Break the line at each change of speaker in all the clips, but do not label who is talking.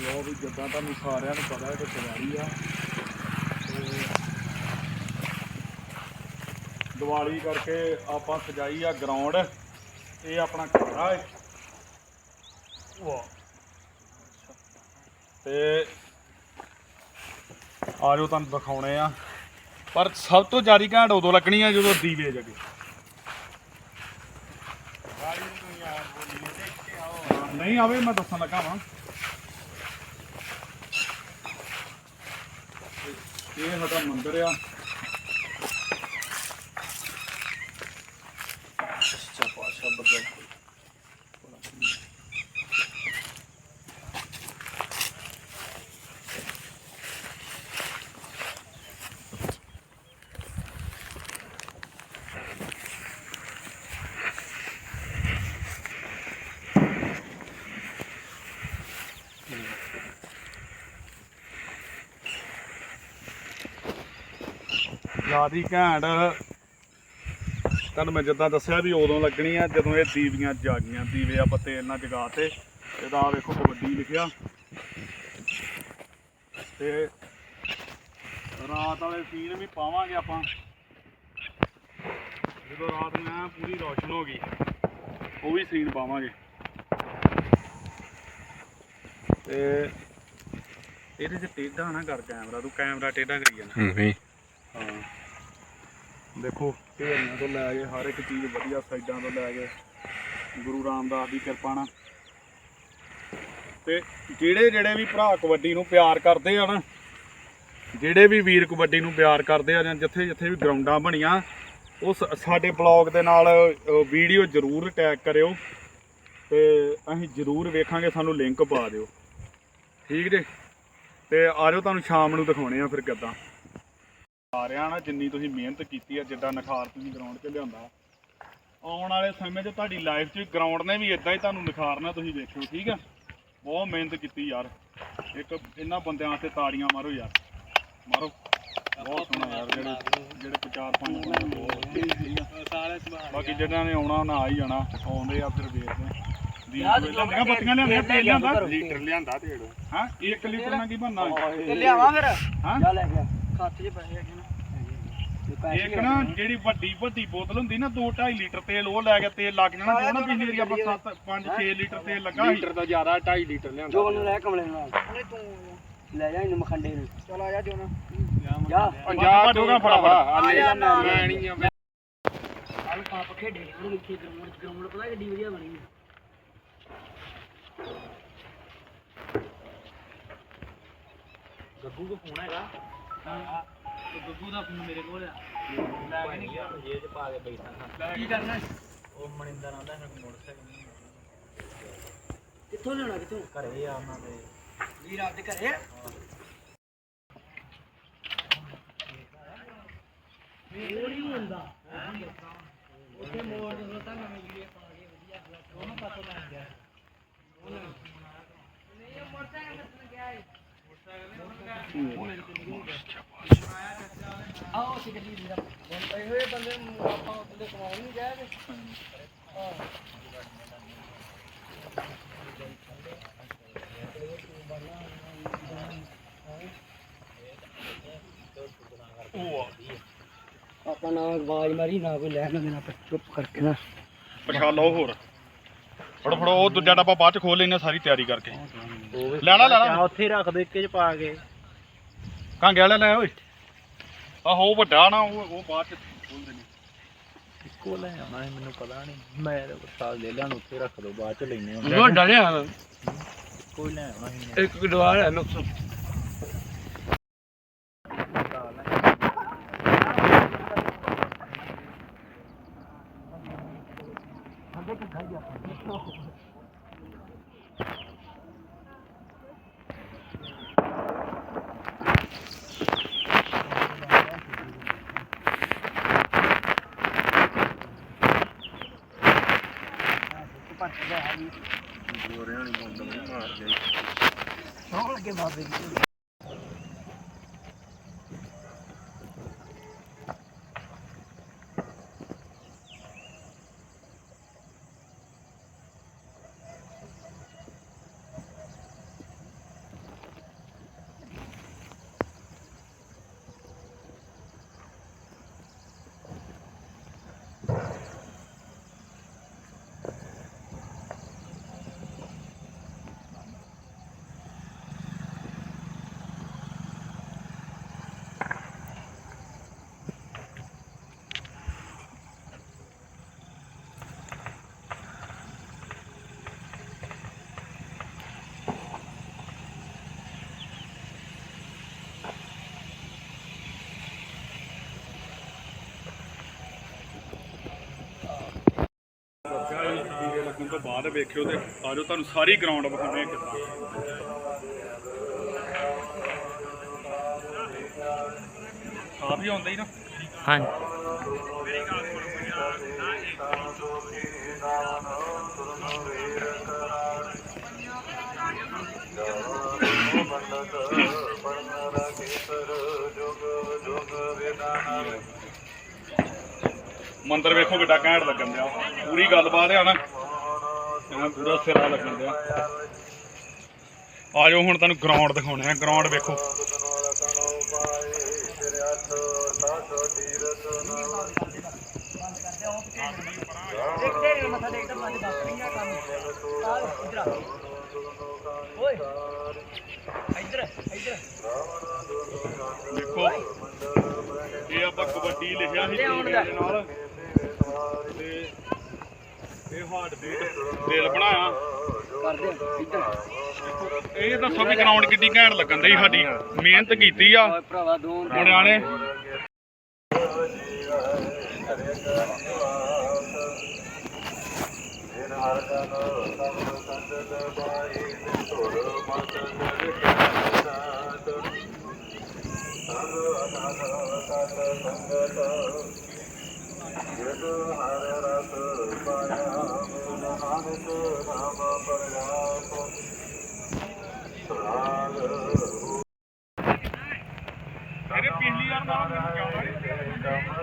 ਲੋ ਵੀ ਜਿੱਦਾਂ ਤੁਹਾਨੂੰ ਸਾਰਿਆਂ ਨੂੰ ਪਤਾ ਹੈ ਕਿ ਦੀਵਾਲੀ ਆ। ਤੇ ਦੀਵਾਲੀ ਕਰਕੇ ਆਪਾਂ ਸਜਾਈ ਆ ਗਰਾਊਂਡ ਇਹ ਆਪਣਾ ਘਰ ਹੈ ਵਾਹ। ਤੇ ਆਜੋ ਤੁਹਾਨੂੰ ਦਿਖਾਉਣੇ ਆ। ਪਰ ਸਭ ਤੋਂ ਜਾਰੀ ਘੈਂਟ ਉਦੋਂ ਲੱਗਣੀ ਆ ਜਦੋਂ ਦੀਵੇ ਜਗੇ। ਨਹੀਂ ਆਵੇ, ਮੈਂ ਦੱਸਣ ਲੱਗਾ ਵਾਂ। ਇਹ ਸਾਡਾ ਮੰਦਿਰ ਆ ਸੱਚਾ ਪਾਸ਼ਾ ਬਦਲ ਜਿਆਦੀ ਘੈਂਟ। ਤੁਹਾਨੂੰ ਮੈਂ ਜਿੱਦਾਂ ਦੱਸਿਆ ਵੀ ਉਦੋਂ ਲੱਗਣੀ ਆ, ਜਦੋਂ ਇਹ ਦੀਵੀਆਂ ਜਾਗੀਆਂ ਦੀਵੇ ਆਪਾਂ ਤੇਲ ਨਾਲ ਜਗਾਤੇ ਇਹਦਾ ਆਹ ਵੇਖੋ ਕਬੱਡੀ ਲਿਖਿਆ। ਤੇ ਰਾਤ ਵਾਲੇ ਸੀਨ ਵੀ ਪਾਵਾਂਗੇ ਆਪਾਂ। ਜਦੋਂ ਰਾਤ ਨੂੰ ਐਂ ਪੂਰੀ ਰੋਸ਼ਨ ਹੋ ਗਈ, ਉਹ ਵੀ ਸੀਨ ਪਾਵਾਂਗੇ। ਤੇ ਇਹਦੇ 'ਚ ਟੇਢਾ ਨਾ ਕਰ ਕੈਮਰਾ, ਤੂੰ ਕੈਮਰਾ ਟੇਢਾ ਕਰੀ ਜਾਣਾ।
ਨਹੀਂ
ਹਾਂ। ਦੇਖੋ ਢੇਰੀਆਂ ਤੋਂ ਲੈ ਕੇ ਹਰ ਇੱਕ ਚੀਜ਼ ਵਧੀਆ ਸਾਈਡਾਂ ਤੋਂ ਲੈ ਕੇ ਗੁਰੂ ਰਾਮਦਾਸ ਦੀ ਕਿਰਪਾ ਨਾਲ। ਤੇ ਜਿਹੜੇ ਜਿਹੜੇ ਵੀ ਭਰਾ ਕਬੱਡੀ ਨੂੰ ਪਿਆਰ ਕਰਦੇ ਆ ਨਾ, ਜਿਹੜੇ ਵੀ ਵੀਰ ਕਬੱਡੀ ਨੂੰ ਪਿਆਰ ਕਰਦੇ ਆ ਜਾਂ ਜਿੱਥੇ ਜਿੱਥੇ ਵੀ ਗਰਾਊਂਡਾਂ ਬਣੀਆਂ, ਉਹ ਸ- ਸਾਡੇ ਬਲੌਗ ਦੇ ਨਾਲ ਵੀਡੀਓ ਜ਼ਰੂਰ ਟੈਗ ਕਰਿਓ ਤੇ ਅਸੀਂ ਜ਼ਰੂਰ ਵੇਖਾਂਗੇ, ਸਾਨੂੰ ਲਿੰਕ ਪਾ ਦਿਓ। ਠੀਕ ਜੇ? ਤੇ ਆਜੋ, ਤੁਹਾਨੂੰ ਸ਼ਾਮ ਨੂੰ ਦਿਖਾਉਣੇ ਆ ਫਿਰ ਕਿੱਦਾਂ। ਆ ਰਿਹਾ ਨਾ ਜਿੰਨੀ ਤੁਸੀਂ ਮਿਹਨਤ ਕੀਤੀ ਆ ਜਿੱਦਾਂ ਨਿਖਾਰ ਤੁਸੀਂ ਗਰਾਊਂਡ 'ਚ ਲਿਆਂਦਾ। ਆਉਣ ਵਾਲੇ ਸਮੇਂ 'ਚ ਤੁਹਾਡੀ ਲਾਈਫ 'ਚ ਗਰਾਊਂਡ ਨੇ ਵੀ ਇਦਾਂ ਹੀ ਤੁਹਾਨੂੰ ਨਿਖਾਰਨਾ ਤੁਸੀਂ ਵੇਖਿਓ ਠੀਕ ਆ? ਬਹੁਤ ਮਿਹਨਤ ਕੀਤੀ ਯਾਰ। ਇੱਕ ਇਹਨਾਂ ਬੰਦਿਆਂ ਵਾਸਤੇ ਤਾੜੀਆਂ ਮਾਰੋ ਯਾਰ। ਮਾਰੋ। ਬਹੁਤ ਸੋਹਣਾ ਯਾਰ ਜਿਹੜੇ ਜਿਹੜੇ ਚਾਰ ਪੰਜ ਬਾਕੀ ਜਿਹਨਾਂ ਨੇ ਆਉਣਾ ਉਹਨਾਂ ਆ ਹੀ ਜਾਣਾ ਆਉਂਦੇ ਆ ਫਿਰ ਵੇਖਦੇ ਆ। ਲਿਆਂਦੀਆਂ ਬੱਤੀਆਂ ਲਿਆਂਦੀਆਂ ਤੇਲ ਲਿਆਂਦਾ ਲੀਟਰ ਲਿਆਂਦਾ ਤੇਲ। ਹਾਂ 1 ਲੀਟਰ ਨਾਲ ਕੀ ਬਣਨਾ?
ਲਿਆਵਾਂ ਫਿਰ?
ਹਾਂ?
ਲੈ ਗਿਆ ਖਾਤੇ 'ਚ ਪੈਸੇ ਹੈਗੇ ਨਾ। ਤੇ ਪੈਸੇ
ਇੱਕ ਨਾ ਜਿਹੜੀ ਵੱਡੀ ਵੱਡੀ ਬੋਤਲ ਹੁੰਦੀ ਨਾ 2 2.5 ਲੀਟਰ ਤੇਲ ਉਹ ਲੈ ਕੇ ਤੇਲ ਲੱਗ ਜਾਣਾ। ਜੋ ਨਾ ਪਿਛਲੀ ਵਾਰੀ ਆਪਾਂ 7 5 6 ਲੀਟਰ ਤੇਲ ਲੱਗਾ ਸੀ।
ਤੋਂ ਜ਼ਿਆਦਾ 2.5 ਲੀਟਰ ਲਿਆਂਦਾ।
ਜੋ ਨੂੰ ਲੈ ਕਮਲੇ ਨਾਲ। ਨਹੀਂ ਤੂੰ ਲੈ ਜਾ ਇਹਨੂੰ ਮਖੰਡੇ ਨੂੰ। ਚਲ ਆ ਜਾ ਜੋ ਨਾ। ਜਾ।
ਪੰਜਾਬ ਦੋਗਾ ਫਟਾਫਟ
ਆ ਜਾ ਨਾ
ਮੈਂ ਨਹੀਂ ਆ।
ਆਲ ਪਾਪ ਖੇਡੇ ਉਹ ਮਿੱਠੇ ਗਰਾਊਂਡ ਗਰਾਊਂਡ ਪਤਾ ਕਿੱਡੀ ਵਧੀਆ ਬਣੀ ਹੈ ਗੱਗੂ ਕੋ ਫੋਨ ਹੈਗਾ। ਹਾਂ ਤੇ ਗੱਗੂ ਦਾ ਫੋਨ ਮੇਰੇ ਕੋਲ ਆ ਲੈ ਕੇ ਨਹੀਂ ਗਿਆ ਜੇਬ 'ਚ ਪਾ ਕੇ ਬੈਠਾ ਕੀ ਕਰਨਾ ਉਹ ਮਨਿੰਦਰ ਆਂਦਾ ਹੈ ਮੋਟਰਸਾਈਕਲ ਕਿੱਥੋਂ ਲੈਣਾ ਕਿੱਥੋਂ? ਘਰੇ ਆ ਉਹਨਾਂ ਦੇ ਵੀਰ ਆਪਦੇ ਘਰੇ ਮੋੜ ਹੀ ਹੁੰਦਾ ਉੱਥੇ ਮੋੜ ਜਦੋਂ ਤਾਂ ਨਵੇਂ ਵੀਡੀਓ ਪਾ ਕੇ ਵਧੀਆ ਦੋਨੋਂ ਪਾਸੋਂ ਲੱਗ ਗਿਆ ਆਓ ਅਸੀਂ ਗੱਡੀ ਵੀਰਾ ਇਹ ਆਪਾਂ ਨਾ ਆਵਾਜ਼ ਮਾਰੀ, ਨਾ ਕੋਈ ਲੈਣ ਦੇਣਾ ਆਪਾਂ ਚੁੱਪ ਕਰਕੇ ਨਾ।
ਪਛਾ ਲਓ ਹੋਰ। ਫੜੋ ਫੜੋ, ਉਹ ਦੂਜਾ ਡੱਬਾ ਬਾਅਦ ਚ ਖੋਲ ਲੈਣੇ ਸਾਰੀ ਤਿਆਰੀ ਕਰਕੇ। ਲੈਣਾ ਲੈਣਾ
ਉੱਥੇ ਰੱਖ ਦੋ ਇੱਕੇ ਚ ਪਾ ਕੇ।
ਕਾਂਗੇ ਵਾਲਾ ਲੈ ਓਏ। ਆਹੋ ਉਹ ਵੱਡਾ ਨਾ ਉਹ ਉਹ ਬਾਅਦ ਚ ਖੋਲ ਦੇਣੇ
ਇੱਕੋ ਲੈ ਆਉਣਾ ਹੈ ਮੈਨੂੰ ਪਤਾ ਨਹੀਂ ਮੈਂ ਤਾਂ ਸਾਲ ਲੈ ਲੈਣ ਉੱਥੇ ਰੱਖ ਦੋ ਬਾਅਦ ਚ ਲੈਨੇ
ਉਹ ਡਲਿਆ
ਕੋਈ ਲੈ ਆਉਣਾ ਸੀ
ਇੱਕ ਗਡਵਾਰ ਹੈ ਨੁਕਸ
ਸੌਣ
ਲੱਗਣ ਤੋਂ ਬਾਅਦ ਵੇਖਿਓ ਤੇ ਆਜੋ ਤੁਹਾਨੂੰ ਸਾਰੀ ਗਰਾਊਂਡ ਵਿਖਾਉਣੇ ਕਿੱਦਾਂ। ਆਪ ਹੀ ਆਉਂਦਾ ਹੀ ਨਾ।
ਹਾਂਜੀ।
ਮੰਦਰ ਵੇਖੋ ਕਿੱਡਾ ਘੈਂਟ ਲੱਗਣ ਦਿਆ। ਪੂਰੀ ਗੱਲਬਾਤ ਆ ਨਾ। ਐਂ ਪੂਰਾ ਸਿਰਾ ਲੱਗਣ ਦਿਆ ਆਜੋ ਹੁਣ ਤੁਹਾਨੂੰ ਗਰਾਊਂਡ ਦਿਖਾਉਣੇ ਆ ਗਰਾਊਂਡ ਵੇਖੋ।
ਮੈਂ
ਦੇਖੋ ਇਹ ਆਪਾਂ ਕਬੱਡੀ ਲਿਖਿਆ ਸੀ
ਦਾ।
ਨਾਲ। ਹਾਰਟ ਬੀਟ ਦਿਲ ਬਣਾਇਆ।
ਕਰਦੇ
ਇਹ ਦੱਸੋ ਵੀ ਗਰਾਊਂਡ ਕਿੱਡੀ ਘੈਂਟ ਲੱਗਣ ਦੀ ਸਾਡੀ। ਮਿਹਨਤ ਕੀਤੀ ਆ।
ਭਰਾਵਾ ਦੋ
ਮੁੰਡਿਆਂ ਨੇ ਇਹਨੇ ਪਿਛਲੀ ਵਾਰ ਨਾਲ ਮੈਨੂੰ ਜਾਣਾ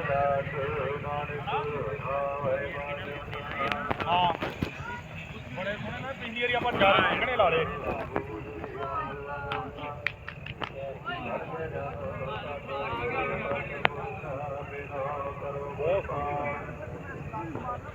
ਹਾਂ। ਬੜੇ ਸੋਹਣੇ ਨਾ ਪਿਛਲੀ ਵਾਰੀ ਆਪਾਂ ਚਾਰ ਸੰਘਣੇ ਲਾ ਲਏ
ਮੇਰੇ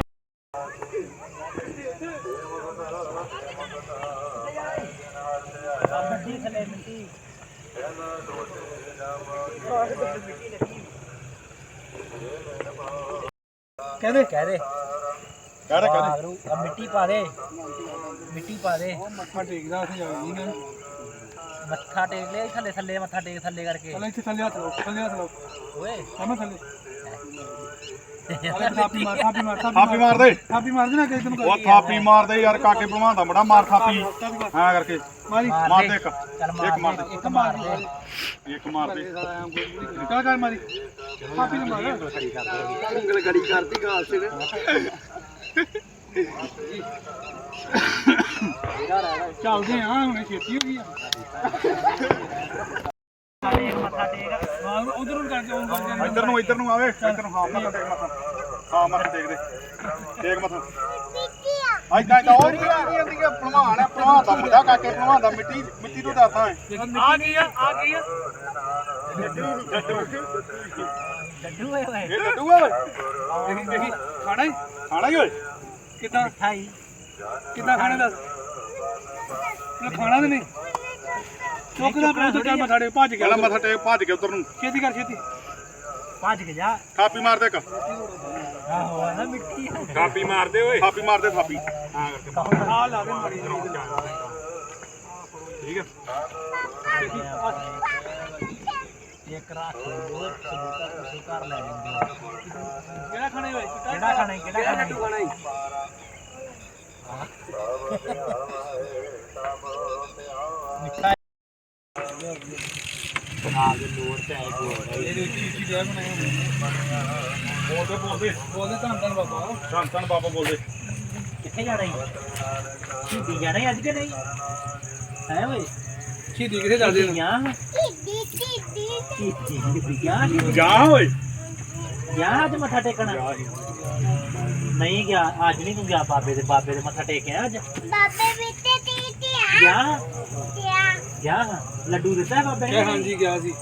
ਕਹਦੇ?
ਕਹਿ ਰਿਹਾ
ਆਗਰੂ ਆ ਮਿੱਟੀ ਪਾ ਦੇ। ਮਿੱਟੀ ਪਾ ਦੇ।
ਮੱਥਾ ਟੇਕਦਾ ਅਸੀਂ ਜਾਣੀ ਨੇ।
ਮੱਥਾ ਟੇਕ ਲਿਆ ਥੱਲੇ ਥੱਲੇ ਮੱਥਾ ਟੇਕ ਥੱਲੇ ਕਰਕੇ।
ਚਲੋ ਇੱਥੇ ਥੱਲੇ ਹੱਥ ਲਾਓ ਥੱਲੇ ਹੱਥ ਲਾਓ।
ਓਏ।
ਸਾਹਮਣੇ ਥੱਲੇ। ਥਾਪੀ ਮਾਰ ਥਾਪੀ ਮਾਰ
ਥਾਪੀ ਮਾਰ। ਦੇ
ਥਾਪੀ ਮਾਰ ਦੇਣਾ ਕਿਸੇ ਨੂੰ
ਉਹ ਥਾਪੀ ਮਾਰਦੇ ਯਾਰ ਕਾਕੇ ਭਲਵਾਨ ਦਾ ਬੜਾ ਮਾਰ ਥਾਪੀ। ਹਾਂ ਕਰਕੇ।
ਮਾਰੀ।
ਮਾਰ ਦੇ ਇੱਕ।
ਚੱਲ
ਇੱਕ ਮਾਰ
ਮਾਰ
ਦੇ।
ਦੇ ਇੱਕ ਮਾਰ ਦੇ।
ਇੱਕ ਮਾਰ ਦੇ।
ਕਾ ਕਰ ਮਾਰੀ। ਥਾਪੀ ਨੂੰ ਮਾਰ। ਉਂਗਲ ਗੜੀ ਕਰਦੀ ਗਾਲ ਸੇ ਚੱਲਦੇ ਆ ਹੁਣੇ ਛੇਤੀ ਹੋ ਗਈ ਆ।
ਮੱਥਾ ਟੇਕ
ਹਾਂ ਉਧਰ ਨੂੰ ਕਰਕੇ ਉਹ ਕਰਕੇ
ਇੱਧਰ ਨੂੰ ਇੱਧਰ ਨੂੰ ਆਵੇ। ਇੱਧਰ ਨੂੰ ਹਾਂ ਮੱਥਾ ਟੇਕ ਮੱਥਾ। ਹਾਂ ਮੱਥਾ ਟੇਕ ਦੇ। ਟੇਕ ਮੱਥਾ। ਆਇਦਾ ਆਇਦਾ ਉਹ ਨਹੀਂ ਆ ਰਹੀ ਕਿ ਭਲਵਾਨ ਹੈ ਭਲਵਾਨ ਦਾ ਮੁੰਡਾ ਕਾਕੇ ਭਲਵਾਨ ਦਾ ਮਿੱਟੀ ਮਿੱਟੀ ਤੋਂ ਹੈ।
ਆ ਗਈ ਆ ਆ ਗਈ ਆ।
ਡੱਡੂ ਓਏ ਓਏ।
ਇਹ
ਦੇਖੀ ਦੇਖੀ ਖਾਣਾ ਹੀ?
ਖਾਣਾ ਹੀ ਓਏ।
ਕਿੱਦਾਂ?
ਮਿਠਾਈ।
ਕਿੱਦਾਂ ਖਾਣੇ ਦੱਸ? ਇਹ ਖਾਣਾ ਤੇ ਨਹੀਂ। ਚੁੱਕਦਾ ਬਹੁਤ ਟਾਈਮ ਮੱਥਾ ਟੇਕ ਭੱਜ ਗਿਆ
ਪਹਿਲਾਂ ਮੱਥਾ ਟੇਕ ਭੱਜ ਕੇ ਉਧਰ ਨੂੰ।
ਛੇਤੀ ਕਰ ਛੇਤੀ।
ਭੱਜ ਕੇ ਜਾ।
ਥਾਪੀ ਮਾਰ ਦੇ ਇੱਕ।
ਆਹੋ ਆ ਨਾ ਮਿੱਟੀ
ਥਾਪੀ ਮਾਰ ਦੇ ਓਏ। ਥਾਪੀ ਮਾਰ ਦੇ ਥਾਪੀ। ਹਾਂ ਕਰਕੇ
ਆ ਲਾ ਦੇ ਮਾਰੀ
ਠੀਕ ਹੈ
ਇੱਕ ਰੱਖ ਲੋ ਕਬੂਤਰ ਤੁਸੀਂ ਘਰ ਲੈ ਜਾਂਦੇ
ਕਿਹੜਾ ਖਾਣੇ ਹੋਏ
ਕਿਹੜਾ ਖਾਣਾ ਕਿਹੜਾ ਖਾਣਾ ਈ?
ਬੋਲਦੇ ਬੋਲਦੇ
ਬੋਲਦੇ ਧੰਨ ਧੰਨ ਬਾਬਾ
ਧੰਨ ਧੰਨ ਬਾਬਾ ਬੋਲਦੇ
ਕਿੱਥੇ ਜਾਣਾ ਈ ਸ਼ਹੀਦੀ ਜਾਣਾ ਈ ਅੱਜ ਕਿ ਨਹੀਂ ਹੈ ਓਏ
ਸ਼ਹੀਦੀ ਕਿੱਥੇ ਚੱਲਦੇ ਨੇ
ਜਾ ਓਏ
ਗਿਆ ਅੱਜ ਮੱਥਾ ਟੇਕਣ ਨਹੀਂ ਗਿਆ ਅੱਜ ਨਹੀਂ ਤੂੰ ਗਿਆ ਬਾਬੇ ਦੇ ਬਾਬੇ ਦੇ ਮੱਥਾ ਟੇਕਿਆ ਅੱਜ
ਬਾਬੇ ਬਿੱਤੇ ਤੀਤੀ ਆ
ਗਿਆ
ਕਿਆ
ਲੱਡੂ ਦਿੱਤਾ ਬਾਬੇ ਨੇ
ਹਾਂਜੀ ਗਿਆ ਸੀ?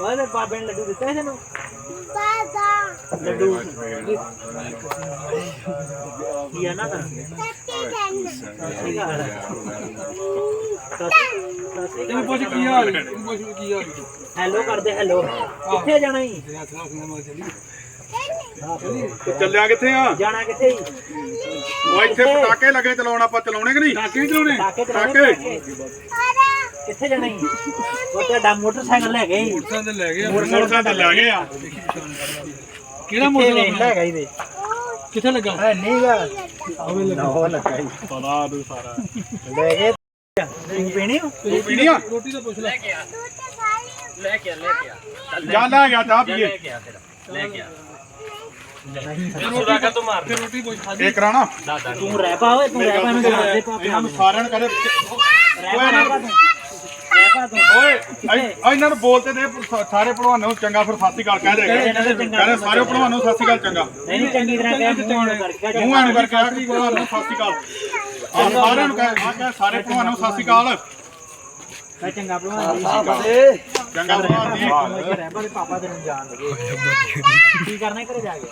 ਉਹਦੇ ਬਾਬੇ ਨੇ ਲੱਡੂ ਦਿੱਤਾ ਹੈ ਤੈਨੂੰ
ਬਾਦਾ
ਲੱਡੂ ਕੀ ਆ ਨਾ ਤਾਂ
ਸੱਤੀ ਤਨ
ਠੀਕ ਆ
ਇਹਨੂੰ ਪੁੱਛ ਕੀ ਹਾਲ ਹੈ ਇਹਨੂੰ ਪੁੱਛ ਵੀ ਕੀ ਹਾਲ ਹੈ
ਹੈਲੋ ਕਰਦੇ ਹੈਲੋ ਕਿੱਥੇ ਜਾਣਾ ਜੀ
ਤੇਰਾ ਹੱਥ ਨਾਲ ਸੁਣਾ ਮਾਰ ਚੱਲੀ
ਤੇ ਚੱਲਿਆ ਕਿੱਥੇ ਆ?
ਜਾਣਾ ਕਿੱਥੇ ਹੀ
ਉਹ ਇੱਥੇ ਪਟਾਕੇ ਲੱਗੇ ਚਲਾਉਣ ਆਪਾਂ ਚਲਾਉਣੇ ਕਿ ਨਹੀਂ?
ਪਟਾਕੇ ਚਲਾਉਣੇ?
ਪਟਾਕੇ ਕਿੱਥੇ ਜਾਣਾ ਹੀ ਉਹ ਤੁਹਾਡਾ ਮੋਟਰਸਾਈਕਲ ਲੈ ਗਏ
ਮੋਟਰਸਾਈਕਲ ਲੈ ਗਏ
ਮੋਟਰਸਾਈਕਲ ਲੈ ਗਏ ਆ।
ਕਿਹੜਾ ਮੋਟਰਸਾਈਕਲ
ਹੈਗਾ ਇਹਦੇ
ਕਿੱਥੇ ਲੱਗਾ?
ਹੈ ਨਹੀਂਗਾ
ਆਵੇ ਲੱਗਾ
ਉਹ ਲੱਗਾ ਹੀ
ਪਤਾ ਤੂੰ ਸਾਰਾ।
ਲੈ ਗਏ। ਤੂੰ ਪੀਣੀ
ਤੂੰ ਪੀਣੀ ਆ?
ਰੋਟੀ ਤਾਂ ਪੁੱਛ ਲੈ।
ਲੈ ਕੇ ਆ
ਲੈ ਕੇ ਲੈ ਕੇ ਆ।
ਜਾ ਲੈ ਚਾਹ ਪੀਏ।
ਲੈ ਕੇ ਆ ਫਿਰ ਲੈ ਕੇ ਆ। ਸੁਰਾਗਾ ਤੋਂ ਮਾਰ
ਰੋਟੀ ਪੁੱਛ ਖਾਦੀ
ਇਹ ਕਰਾਣਾ
ਤੂੰ ਰਹਿ ਪਾ ਓਏ ਤੂੰ ਰਹਿ ਪਾ ਨੂੰ ਜਵਾਬ ਦੇ ਪਾ
ਇਹਨਾਂ ਨੂੰ। ਸਾਰਿਆਂ ਨੂੰ ਕਹਦੇ
ਰਹਿ ਪਾ ਤੂੰ।
ਓਏ ਇਹ- ਇਹਨਾਂ ਨੂੰ ਬੋਲਤੇ ਦੇ ਸਾਰੇ ਭਲਵਾਨਾਂ ਨੂੰ ਚੰਗਾ ਫਿਰ ਸਤਿ ਸ਼੍ਰੀ ਅਕਾਲ ਕਹਿ ਦੇ ਕਹਿੰਦੇ ਸਾਰੇ ਭਲਵਾਨਾਂ ਨੂੰ ਸਤਿ ਸ਼੍ਰੀ ਅਕਾਲ ਚੰਗਾ।
ਨਹੀਂ ਚੰਗੀ ਤਰ੍ਹਾਂ ਕਹਿ ਮੂੰਹ ਨੂੰ ਕਰਕੇ
ਆਖਰੀ ਭਲਵਾਨ ਨੂੰ ਸ਼੍ਰੀ ਅਕਾਲ ਆ ਸਾਰਿਆਂ ਨੂੰ ਕਹਿ ਆ ਕਹਿ ਸਾਰੇ ਭਲਵਾਨਾਂ ਨੂੰ ਸਤਿ ਸ਼੍ਰੀ ਅਕਾਲ।
ਮੈਂ ਚੰਗਾ ਭਲਵਾਨ।
ਚੰਗਾ ਭਲਵਾਨ ਜੀ।
ਰਹਿ ਪਾ ਦੇ ਪਾਪਾ ਤੈਨੂੰ ਜਾਣ ਦੇ ਕੀ ਕਰਨਾ ਘਰੇ ਜਾ ਕੇ?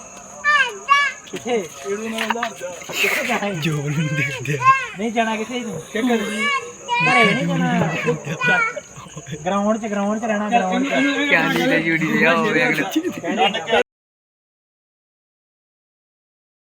ਕਿੱਥੇ?
ਇਹਨੂੰ ਆਧਾਰ ਜਾ
ਕਿੱਥੇ ਜਾਣਾ ਜੋ ਨੂੰ ਦੇਖਦੇ ਨਹੀਂ ਜਾਣਾ ਕਿੱਥੇ ਤੂੰ? ਘਰੇ ਨਹੀਂ ਜਾਣਾ। ਗਰਾਊਂਡ 'ਚ ਗਰਾਊਂਡ 'ਚ ਰਹਿਣਾ ਗਰਾਊਂਡ 'ਚ।
ਇਹਨੂੰ ਇਹਨੂੰ
ਕਹਿੰਦੀ